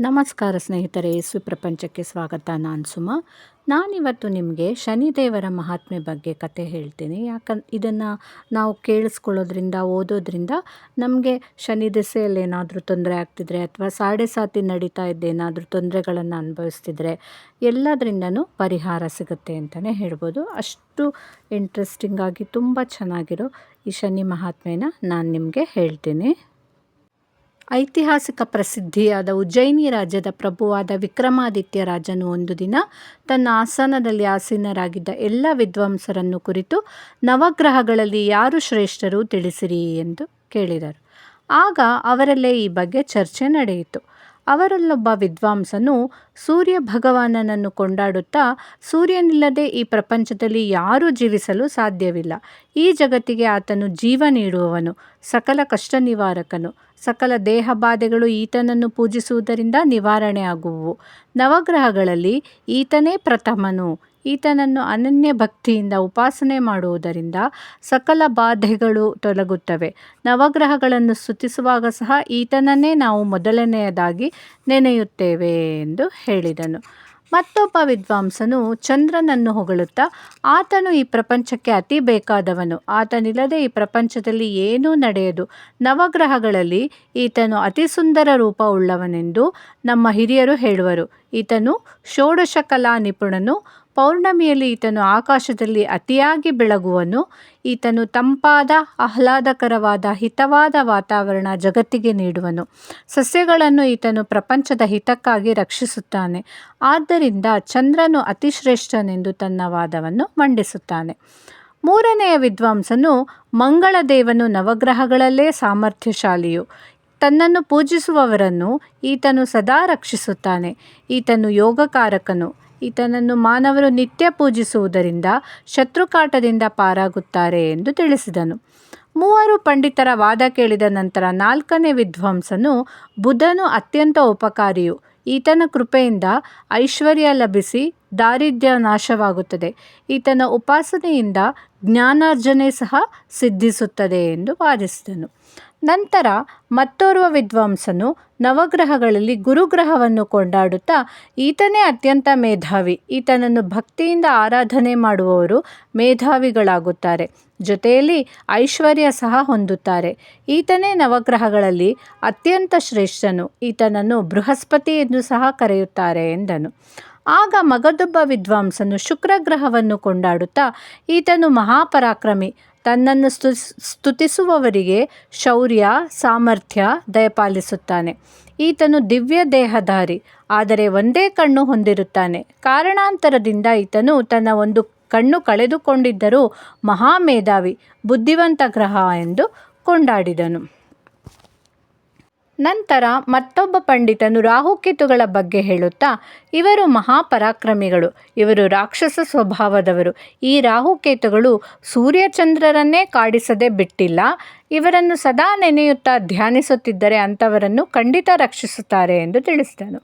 ನಮಸ್ಕಾರ ಸ್ನೇಹಿತರೆ ಯೇಸು ಪ್ರಪಂಚಕ್ಕೆ ಸ್ವಾಗತ. ನಾನು ಸುಮಾ. ನಾನಿವತ್ತು ನಿಮಗೆ ಶನಿದೇವರ ಮಹಾತ್ಮೆ ಬಗ್ಗೆ ಕತೆ ಹೇಳ್ತೀನಿ. ಯಾಕಂದ್ರೆ ಇದನ್ನು ನಾವು ಕೇಳಿಸ್ಕೊಳ್ಳೋದ್ರಿಂದ, ಓದೋದ್ರಿಂದ ನಮಗೆ ಶನಿ ದಿಸೆಯಲ್ಲಿ ಏನಾದರೂ ತೊಂದರೆ ಆಗ್ತಿದ್ರೆ ಅಥವಾ ಸಾಡೆ ಸಾತಿ ನಡೀತಾ ಇದ್ದೇನಾದರೂ ತೊಂದರೆಗಳನ್ನು ಅನುಭವಿಸ್ತಿದ್ರೆ ಎಲ್ಲದರಿಂದನೂ ಪರಿಹಾರ ಸಿಗುತ್ತೆ ಅಂತಲೇ ಹೇಳ್ಬೋದು. ಅಷ್ಟು ಇಂಟ್ರೆಸ್ಟಿಂಗಾಗಿ ತುಂಬ ಚೆನ್ನಾಗಿರೋ ಈ ಶನಿ ಮಹಾತ್ಮೆನ ನಾನು ನಿಮಗೆ ಹೇಳ್ತೀನಿ. ಐತಿಹಾಸಿಕ ಪ್ರಸಿದ್ಧಿಯಾದ ಉಜ್ಜಯಿನಿ ರಾಜ್ಯದ ಪ್ರಭುವಾದ ವಿಕ್ರಮಾದಿತ್ಯ ರಾಜನು ಒಂದು ದಿನ ತನ್ನ ಆಸನದಲ್ಲಿ ಆಸೀನರಾಗಿದ್ದ ಎಲ್ಲ ವಿದ್ವಾಂಸರನ್ನು ಕುರಿತು ನವಗ್ರಹಗಳಲ್ಲಿ ಯಾರು ಶ್ರೇಷ್ಠರು ತಿಳಿಸಿರಿ ಎಂದು ಕೇಳಿದರು. ಆಗ ಅವರಲ್ಲೇ ಈ ಬಗ್ಗೆ ಚರ್ಚೆ ನಡೆಯಿತು. ಅವರಲ್ಲೊಬ್ಬ ವಿದ್ವಾಂಸನು ಸೂರ್ಯ ಭಗವಾನನನ್ನು ಕೊಂಡಾಡುತ್ತಾ, ಸೂರ್ಯನಿಲ್ಲದೆ ಈ ಪ್ರಪಂಚದಲ್ಲಿ ಯಾರೂ ಜೀವಿಸಲು ಸಾಧ್ಯವಿಲ್ಲ. ಈ ಜಗತ್ತಿಗೆ ಆತನು ಜೀವ ನೀಡುವವನು, ಸಕಲ ಕಷ್ಟ ನಿವಾರಕನು ಸಕಲ ದೇಹ ಬಾಧೆಗಳು ಈತನನ್ನು ಪೂಜಿಸುವುದರಿಂದ ನಿವಾರಣೆ ಆಗುವು ನವಗ್ರಹಗಳಲ್ಲಿ ಈತನೇ ಪ್ರಥಮನು. ಈತನನ್ನು ಅನನ್ಯ ಭಕ್ತಿಯಿಂದ ಉಪಾಸನೆ ಮಾಡುವುದರಿಂದ ಸಕಲ ಬಾಧೆಗಳು ತೊಲಗುತ್ತವೆ. ನವಗ್ರಹಗಳನ್ನು ಸ್ತುತಿಸುವಾಗ ಸಹ ಈತನನ್ನೇ ನಾವು ಮೊದಲನೆಯದಾಗಿ ನೆನೆಯುತ್ತೇವೆ ಎಂದು ಹೇಳಿದನು. ಮತ್ತೊಬ್ಬ ವಿದ್ವಾಂಸನು ಚಂದ್ರನನ್ನು ಹೊಗಳುತ್ತಾ, ಆತನು ಈ ಪ್ರಪಂಚಕ್ಕೆ ಅತಿ ಬೇಕಾದವನು. ಆತನಿಲ್ಲದೆ ಈ ಪ್ರಪಂಚದಲ್ಲಿ ಏನೂ ನಡೆಯದು. ನವಗ್ರಹಗಳಲ್ಲಿ ಈತನು ಅತಿ ಸುಂದರ ರೂಪ ಉಳ್ಳವನೆಂದು ನಮ್ಮ ಹಿರಿಯರು ಹೇಳುವರು. ಈತನು ಷೋಡಶ ಕಲಾ ನಿಪುಣನು ಪೌರ್ಣಮಿಯಲ್ಲಿ ಈತನು ಆಕಾಶದಲ್ಲಿ ಅತಿಯಾಗಿ ಬೆಳಗುವನು. ಈತನು ತಂಪಾದ, ಆಹ್ಲಾದಕರವಾದ, ಹಿತವಾದ ವಾತಾವರಣ ಜಗತ್ತಿಗೆ ನೀಡುವನು. ಸಸ್ಯಗಳನ್ನು ಈತನು ಪ್ರಪಂಚದ ಹಿತಕ್ಕಾಗಿ ರಕ್ಷಿಸುತ್ತಾನೆ. ಆದ್ದರಿಂದ ಚಂದ್ರನು ಅತಿಶ್ರೇಷ್ಠನೆಂದು ತನ್ನ ವಾದವನ್ನು ಮಂಡಿಸುತ್ತಾನೆ. ಮೂರನೆಯ ವಿದ್ವಾಂಸನು ಮಂಗಳದೇವನು ನವಗ್ರಹಗಳಲ್ಲೇ ಸಾಮರ್ಥ್ಯಶಾಲಿಯು. ತನ್ನನ್ನು ಪೂಜಿಸುವವರನ್ನು ಈತನು ಸದಾ ರಕ್ಷಿಸುತ್ತಾನೆ. ಈತನು ಯೋಗಕಾರಕನು. ಈತನನ್ನು ಮಾನವರು ನಿತ್ಯ ಪೂಜಿಸುವುದರಿಂದ ಶತ್ರುಕಾಟದಿಂದ ಪಾರಾಗುತ್ತಾರೆ ಎಂದು ತಿಳಿಸಿದನು. ಮೂವರು ಪಂಡಿತರ ವಾದ ಕೇಳಿದ ನಂತರ ನಾಲ್ಕನೇ ವಿದ್ವಾಂಸನು, ಬುಧನು ಅತ್ಯಂತ ಉಪಕಾರಿಯು. ಈತನ ಕೃಪೆಯಿಂದ ಐಶ್ವರ್ಯ ಲಭಿಸಿ ದಾರಿದ್ರ್ಯ ನಾಶವಾಗುತ್ತದೆ. ಈತನ ಉಪಾಸನೆಯಿಂದ ಜ್ಞಾನಾರ್ಜನೆ ಸಹ ಸಿದ್ಧಿಸುತ್ತದೆ ಎಂದು ವಾದಿಸಿದನು. ನಂತರ ಮತ್ತೋರ್ವ ವಿದ್ವಾಂಸನು ನವಗ್ರಹಗಳಲ್ಲಿ ಗುರುಗ್ರಹವನ್ನು ಕೊಂಡಾಡುತ್ತಾ, ಈತನೇ ಅತ್ಯಂತ ಮೇಧಾವಿ. ಈತನನ್ನು ಭಕ್ತಿಯಿಂದ ಆರಾಧನೆ ಮಾಡುವವರು ಮೇಧಾವಿಗಳಾಗುತ್ತಾರೆ. ಜೊತೆಯಲ್ಲಿ ಐಶ್ವರ್ಯ ಸಹ ಹೊಂದುತ್ತಾರೆ. ಈತನೇ ನವಗ್ರಹಗಳಲ್ಲಿ ಅತ್ಯಂತ ಶ್ರೇಷ್ಠನು. ಈತನನ್ನು ಬೃಹಸ್ಪತಿ ಎಂದು ಸಹ ಕರೆಯುತ್ತಾರೆ ಎಂದನು. ಆಗ ಮಗದೊಬ್ಬ ವಿದ್ವಾಂಸನು ಶುಕ್ರಗ್ರಹವನ್ನು ಕೊಂಡಾಡುತ್ತಾ, ಈತನು ಮಹಾಪರಾಕ್ರಮಿ. ತನ್ನನ್ನು ಸ್ತು ಸ್ತುತಿಸುವವರಿಗೆ ಶೌರ್ಯ, ಸಾಮರ್ಥ್ಯ ದಯಪಾಲಿಸುತ್ತಾನೆ. ಈತನು ದಿವ್ಯ ದೇಹಧಾರಿ, ಆದರೆ ಒಂದೇ ಕಣ್ಣು ಹೊಂದಿರುತ್ತಾನೆ. ಕಾರಣಾಂತರದಿಂದ ಈತನು ತನ್ನ ಒಂದು ಕಣ್ಣು ಕಳೆದುಕೊಂಡಿದ್ದರೂ ಮಹಾಮೇಧಾವಿ, ಬುದ್ಧಿವಂತ ಗ್ರಹ ಎಂದು ಕೊಂಡಾಡಿದನು. ನಂತರ ಮತ್ತೊಬ್ಬ ಪಂಡಿತನು ರಾಹುಕೇತುಗಳ ಬಗ್ಗೆ ಹೇಳುತ್ತಾ, ಇವರು ಮಹಾಪರಾಕ್ರಮಿಗಳು, ಇವರು ರಾಕ್ಷಸ ಸ್ವಭಾವದವರು. ಈ ರಾಹುಕೇತುಗಳು ಸೂರ್ಯಚಂದ್ರರನ್ನೇ ಕಾಡಿಸದೆ ಬಿಟ್ಟಿಲ್ಲ. ಇವರನ್ನು ಸದಾ ನೆನೆಯುತ್ತಾ ಧ್ಯಾನಿಸುತ್ತಿದ್ದರೆ ಅಂಥವರನ್ನು ಖಂಡಿತ ರಕ್ಷಿಸುತ್ತಾರೆ ಎಂದು ತಿಳಿಸಿದನು.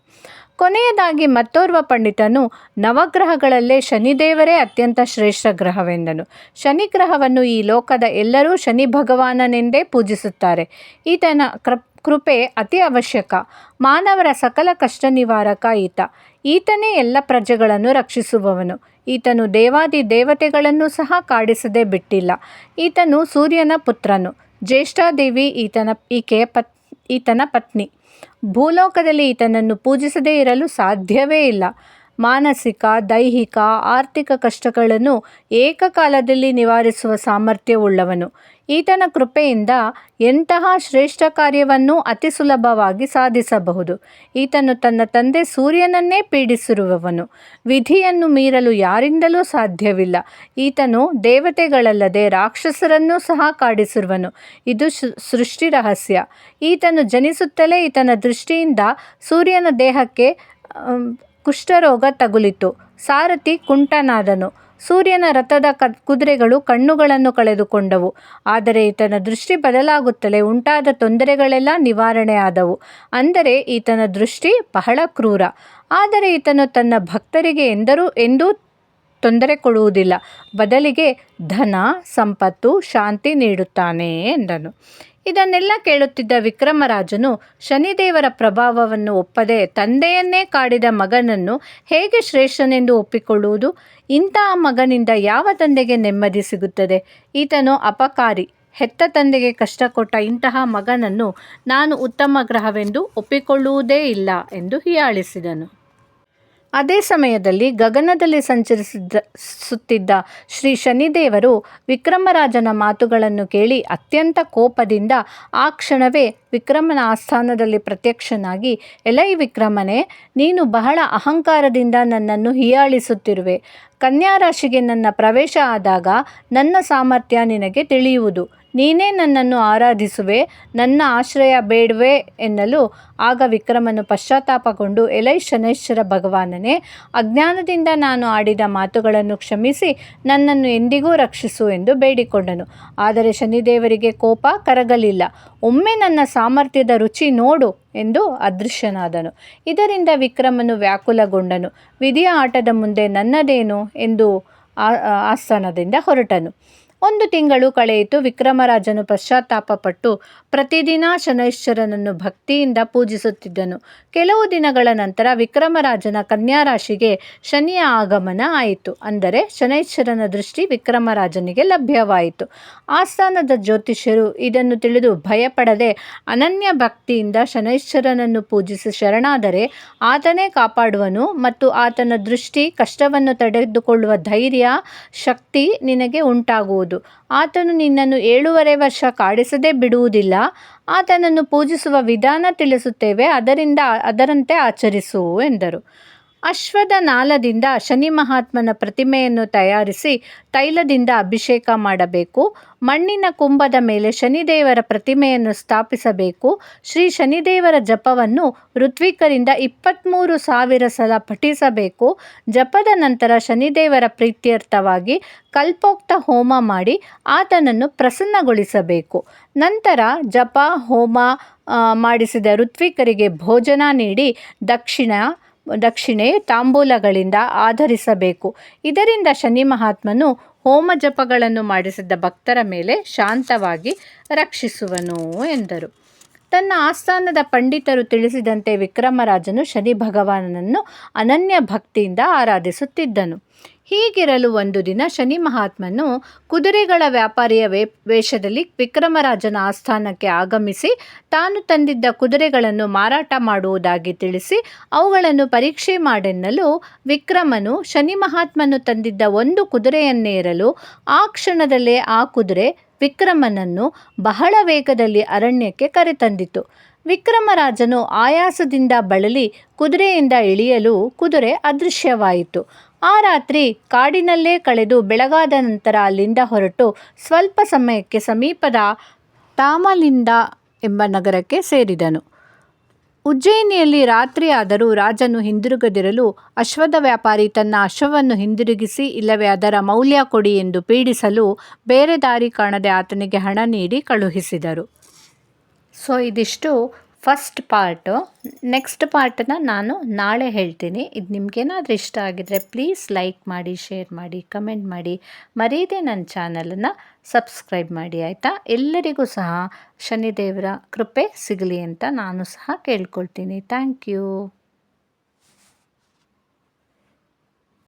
ಕೊನೆಯದಾಗಿ ಮತ್ತೋರ್ವ ಪಂಡಿತನು, ನವಗ್ರಹಗಳಲ್ಲೇ ಶನಿದೇವರೇ ಅತ್ಯಂತ ಶ್ರೇಷ್ಠ ಗ್ರಹವೆಂದನು. ಶನಿಗ್ರಹವನ್ನು ಈ ಲೋಕದ ಎಲ್ಲರೂ ಶನಿ ಭಗವಾನನೆಂದೇ ಪೂಜಿಸುತ್ತಾರೆ. ಈತನ ಕೃ ಕೃಪೆ ಅತಿ ಅವಶ್ಯಕ. ಮಾನವರ ಸಕಲ ಕಷ್ಟ ನಿವಾರಕ ಈತ. ಈತನೇ ಎಲ್ಲ ಪ್ರಜೆಗಳನ್ನು ರಕ್ಷಿಸುವವನು. ಈತನು ದೇವಾದಿ ದೇವತೆಗಳನ್ನು ಸಹ ಕಾಡಿಸದೆ ಬಿಟ್ಟಿಲ್ಲ. ಈತನು ಸೂರ್ಯನ ಪುತ್ರನು. ಜ್ಯೇಷ್ಠಾದೇವಿ ಈತನ ಈಕೆಯ ಪತ್, ಈತನ ಪತ್ನಿ. ಭೂಲೋಕದಲ್ಲಿ ಈತನನ್ನು ಪೂಜಿಸದೇ ಇರಲು ಸಾಧ್ಯವೇ ಇಲ್ಲ. ಮಾನಸಿಕ, ದೈಹಿಕ, ಆರ್ಥಿಕ ಕಷ್ಟಗಳನ್ನು ಏಕಕಾಲದಲ್ಲಿ ನಿವಾರಿಸುವ ಸಾಮರ್ಥ್ಯವುಳ್ಳವನು ಈತನ ಕೃಪೆಯಿಂದ ಎಂತಹ ಶ್ರೇಷ್ಠ ಕಾರ್ಯವನ್ನು ಅತಿ ಸುಲಭವಾಗಿ ಸಾಧಿಸಬಹುದು. ಈತನು ತನ್ನ ತಂದೆ ಸೂರ್ಯನನ್ನೇ ಪೀಡಿಸಿರುವವನು. ವಿಧಿಯನ್ನು ಮೀರಲು ಯಾರಿಂದಲೂ ಸಾಧ್ಯವಿಲ್ಲ. ಈತನು ದೇವತೆಗಳಲ್ಲದೆ ರಾಕ್ಷಸರನ್ನು ಸಹ ಕಾಡಿಸಿರುವನು. ಇದು ಸೃಷ್ಟಿ ರಹಸ್ಯ. ಈತನು ಜನಿಸುತ್ತಲೇ ಈತನ ದೃಷ್ಟಿಯಿಂದ ಸೂರ್ಯನ ದೇಹಕ್ಕೆ ಕುಷ್ಠರೋಗ ತಗುಲಿತು. ಸಾರಥಿ ಕುಂಟನಾದನು. ಸೂರ್ಯನ ರಥದ ಕ, ಕುದುರೆಗಳು ಕಣ್ಣುಗಳನ್ನು ಕಳೆದುಕೊಂಡವು. ಆದರೆ ಈತನ ದೃಷ್ಟಿ ಬದಲಾಗುತ್ತಲೇ ಉಂಟಾದ ತೊಂದರೆಗಳೆಲ್ಲ ನಿವಾರಣೆ ಆದವು ಅಂದರೆ ಈತನ ದೃಷ್ಟಿ ಬಹಳ ಕ್ರೂರ. ಆದರೆ ಈತನು ತನ್ನ ಭಕ್ತರಿಗೆ ಎಂದರೂ, ಎಂದೂ ತೊಂದರೆ ಕೊಡುವುದಿಲ್ಲ. ಬದಲಿಗೆ ಧನ, ಸಂಪತ್ತು, ಶಾಂತಿ ನೀಡುತ್ತಾನೆ ಎಂದನು. ಇದನ್ನೆಲ್ಲ ಕೇಳುತ್ತಿದ್ದ ವಿಕ್ರಮರಾಜನು ಶನಿದೇವರ ಪ್ರಭಾವವನ್ನು ಒಪ್ಪದೆ ತಂದೆಯನ್ನೇ ಕಾಡಿದ ಮಗನನ್ನು ಹೇಗೆ ಶ್ರೇಷ್ಠನೆಂದು ಒಪ್ಪಿಕೊಳ್ಳುವುದು? ಇಂತಹ ಮಗನಿಂದ ಯಾವ ತಂದೆಗೆ ನೆಮ್ಮದಿ ಸಿಗುತ್ತದೆ? ಈತನು ಅಪಕಾರಿ. ಹೆತ್ತ ತಂದೆಗೆ ಕಷ್ಟ ಕೊಟ್ಟ ಇಂತಹ ಮಗನನ್ನು ನಾನು ಉತ್ತಮ ಗ್ರಹವೆಂದು ಒಪ್ಪಿಕೊಳ್ಳುವುದೇ ಇಲ್ಲ ಎಂದು ಹೀಯಾಳಿಸಿದನು. ಅದೇ ಸಮಯದಲ್ಲಿ ಗಗನದಲ್ಲಿ ಸಂಚರಿಸಿದ್ದ ಸುತ್ತಿದ್ದ ಶ್ರೀ ಶನಿದೇವರು ವಿಕ್ರಮರಾಜನ ಮಾತುಗಳನ್ನು ಕೇಳಿ ಅತ್ಯಂತ ಕೋಪದಿಂದ ಆ ಕ್ಷಣವೇ ವಿಕ್ರಮನ ಆಸ್ಥಾನದಲ್ಲಿ ಪ್ರತ್ಯಕ್ಷನಾಗಿ, ಎಲೈ ವಿಕ್ರಮನೇ, ನೀನು ಬಹಳ ಅಹಂಕಾರದಿಂದ ನನ್ನನ್ನು ಹೀಯಾಳಿಸುತ್ತಿರುವೆ. ಕನ್ಯಾ ರಾಶಿಗೆ ನನ್ನ ಪ್ರವೇಶ ಆದಾಗ ನನ್ನ ಸಾಮರ್ಥ್ಯ ನಿನಗೆ ತಿಳಿಯುವುದು. ನೀನೇ ನನ್ನನ್ನು ಆರಾಧಿಸುವೆ, ನನ್ನ ಆಶ್ರಯ ಬೇಡವೇ ಎನ್ನಲು. ಆಗ ವಿಕ್ರಮನು ಪಶ್ಚಾತ್ತಾಪಗೊಂಡು, ಎಲೈ ಶನೇಶ್ವರ ಭಗವಾನನೇ, ಅಜ್ಞಾನದಿಂದ ನಾನು ಆಡಿದ ಮಾತುಗಳನ್ನು ಕ್ಷಮಿಸಿ, ನನ್ನನ್ನು ಎಂದಿಗೂ ರಕ್ಷಿಸು ಎಂದು ಬೇಡಿಕೊಂಡನು. ಆದರೆ ಶನಿದೇವರಿಗೆ ಕೋಪ ಕರಗಲಿಲ್ಲ. ಒಮ್ಮೆ ನನ್ನ ಸಾಮರ್ಥ್ಯದ ರುಚಿ ನೋಡು ಎಂದು ಅದೃಶ್ಯನಾದನು. ಇದರಿಂದ ವಿಕ್ರಮನು ವ್ಯಾಕುಲಗೊಂಡನು. ವಿಧಿಯ ಆಟದ ಮುಂದೆ ನನ್ನದೇನು ಎಂದು ಆಸ್ಥಾನದಿಂದ ಹೊರಟನು. ಒಂದು ತಿಂಗಳು ಕಳೆಯಿತು. ವಿಕ್ರಮರಾಜನು ಪಶ್ಚಾತ್ತಾಪಪಟ್ಟು ಪ್ರತಿದಿನ ಶನೈಶ್ವರನನ್ನು ಭಕ್ತಿಯಿಂದ ಪೂಜಿಸುತ್ತಿದ್ದನು. ಕೆಲವು ದಿನಗಳ ನಂತರ ವಿಕ್ರಮರಾಜನ ಕನ್ಯಾ ರಾಶಿಗೆ ಶನಿಯ ಆಗಮನ ಆಯಿತು. ಅಂದರೆ ಶನೈಶ್ವರನ ದೃಷ್ಟಿ ವಿಕ್ರಮರಾಜನಿಗೆ ಲಭ್ಯವಾಯಿತು. ಆಸ್ಥಾನದ ಜ್ಯೋತಿಷ್ಯರು ಇದನ್ನು ತಿಳಿದು ಭಯಪಡದೆ ಅನನ್ಯ ಭಕ್ತಿಯಿಂದ ಶನೈಶ್ವರನನ್ನು ಪೂಜಿಸಿ ಶರಣಾದರೆ ಆತನೇ ಕಾಪಾಡುವನು ಮತ್ತು ಆತನ ದೃಷ್ಟಿ ಕಷ್ಟವನ್ನು ತಡೆದುಕೊಳ್ಳುವ ಧೈರ್ಯ, ಶಕ್ತಿ ನಿನಗೆ ಉಂಟಾಗುವುದು. ಆತನು ನಿನ್ನನ್ನು ಏಳೂವರೆ ವರ್ಷ ಕಾಡಿಸದೆ ಬಿಡುವುದಿಲ್ಲ. ಆತನನ್ನು ಪೂಜಿಸುವ ವಿಧಾನ ತಿಳಿಸುತ್ತೇವೆ ಅದರಿಂದ ಅದರಂತೆ ಆಚರಿಸು ಎಂದರು. ಅಶ್ವದ ನಾಲದಿಂದ ಶನಿ ಮಹಾತ್ಮನ ಪ್ರತಿಮೆಯನ್ನು ತಯಾರಿಸಿ ತೈಲದಿಂದ ಅಭಿಷೇಕ ಮಾಡಬೇಕು. ಮಣ್ಣಿನ ಕುಂಭದ ಮೇಲೆ ಶನಿದೇವರ ಪ್ರತಿಮೆಯನ್ನು ಸ್ಥಾಪಿಸಬೇಕು. ಶ್ರೀ ಶನಿದೇವರ ಜಪವನ್ನು ಋತ್ವಿಕರಿಂದ ಇಪ್ಪತ್ತ್ಮೂರು ಸಾವಿರ ಸಲ ಪಠಿಸಬೇಕು. ಜಪದ ನಂತರ ಶನಿದೇವರ ಪ್ರೀತ್ಯರ್ಥವಾಗಿ ಕಲ್ಪೋಕ್ತ ಹೋಮ ಮಾಡಿ ಆತನನ್ನು ಪ್ರಸನ್ನಗೊಳಿಸಬೇಕು. ನಂತರ ಜಪ, ಹೋಮ ಮಾಡಿಸಿದ ಋತ್ವಿಕರಿಗೆ ಭೋಜನ ನೀಡಿ ದಕ್ಷಿಣ ದಕ್ಷಿಣೆ ತಾಂಬೂಲಗಳಿಂದ ಆಧರಿಸಬೇಕು. ಇದರಿಂದ ಶನಿ ಮಹಾತ್ಮನು ಹೋಮ ಜಪಗಳನ್ನು ಮಾಡಿಸಿದ್ದ ಭಕ್ತರ ಮೇಲೆ ಶಾಂತವಾಗಿ ರಕ್ಷಿಸುವನು ಎಂದರು. ತನ್ನ ಆಸ್ಥಾನದ ಪಂಡಿತರು ತಿಳಿಸಿದಂತೆ ವಿಕ್ರಮರಾಜನು ಶನಿ ಭಗವಾನನನ್ನು ಅನನ್ಯ ಭಕ್ತಿಯಿಂದ ಆರಾಧಿಸುತ್ತಿದ್ದನು. ಹೀಗಿರಲು ಒಂದು ದಿನ ಶನಿ ಮಹಾತ್ಮನು ಕುದುರೆಗಳ ವ್ಯಾಪಾರಿಯ ವೇ, ವೇಷದಲ್ಲಿ ವಿಕ್ರಮರಾಜನ ಆಸ್ಥಾನಕ್ಕೆ ಆಗಮಿಸಿ ತಾನು ತಂದಿದ್ದ ಕುದುರೆಗಳನ್ನು ಮಾರಾಟ ಮಾಡುವುದಾಗಿ ತಿಳಿಸಿ ಅವುಗಳನ್ನು ಪರೀಕ್ಷೆ ಮಾಡೆನ್ನಲು ವಿಕ್ರಮನು ಶನಿ ಮಹಾತ್ಮನು ತಂದಿದ್ದ ಒಂದು ಕುದುರೆಯನ್ನೇರಲು ಆ ಕ್ಷಣದಲ್ಲೇ ಆ ಕುದುರೆ ವಿಕ್ರಮನನ್ನು ಬಹಳ ವೇಗದಲ್ಲಿ ಅರಣ್ಯಕ್ಕೆ ಕರೆತಂದಿತು. ವಿಕ್ರಮರಾಜನು ಆಯಾಸದಿಂದ ಬಳಲಿ ಕುದುರೆಯಿಂದ ಇಳಿಯಲು ಕುದುರೆ ಅದೃಶ್ಯವಾಯಿತು. ಆ ರಾತ್ರಿ ಕಾಡಿನಲ್ಲೇ ಕಳೆದು ಬೆಳಗಾದ ನಂತರ ಅಲ್ಲಿಂದ ಹೊರಟು ಸ್ವಲ್ಪ ಸಮಯಕ್ಕೆ ಸಮೀಪದ ತಾಮಲಿಂದ ಎಂಬ ನಗರಕ್ಕೆ ಸೇರಿದನು. ಉಜ್ಜಯಿನಿಯಲ್ಲಿ ರಾತ್ರಿಯಾದರೂ ರಾಜನು ಹಿಂದಿರುಗದಿರಲು ಅಶ್ವದ ವ್ಯಾಪಾರಿ ತನ್ನ ಅಶ್ವವನ್ನು ಹಿಂದಿರುಗಿಸಿ, ಇಲ್ಲವೇ ಅದರ ಮೌಲ್ಯ ಕೊಡಿ ಎಂದು ಪೀಡಿಸಲು ಬೇರೆ ದಾರಿ ಕಾಣದೆ ಆತನಿಗೆ ಹಣ ನೀಡಿ ಕಳುಹಿಸಿದರು. ಸೊ, ಇದಿಷ್ಟು ಫಸ್ಟ್ ಪಾರ್ಟು ನೆಕ್ಸ್ಟ್ ಪಾರ್ಟನ್ನ ನಾನು ನಾಳೆ ಹೇಳ್ತೀನಿ. ಇದು ನಿಮಗೇನಾದರೂ ಇಷ್ಟ ಆಗಿದರೆ ಪ್ಲೀಸ್ ಲೈಕ್ ಮಾಡಿ ಶೇರ್ ಮಾಡಿ ಕಮೆಂಟ್ ಮಾಡಿ. ಮರೀದೆ ನನ್ನ ಚಾನಲನ್ನು ಸಬ್ಸ್ಕ್ರೈಬ್ ಮಾಡಿ, ಆಯಿತಾ? ಎಲ್ಲರಿಗೂ ಸಹ ಶನಿದೇವರ ಕೃಪೆ ಸಿಗಲಿ ಅಂತ ನಾನು ಸಹ ಕೇಳ್ಕೊಳ್ತೀನಿ. Thank you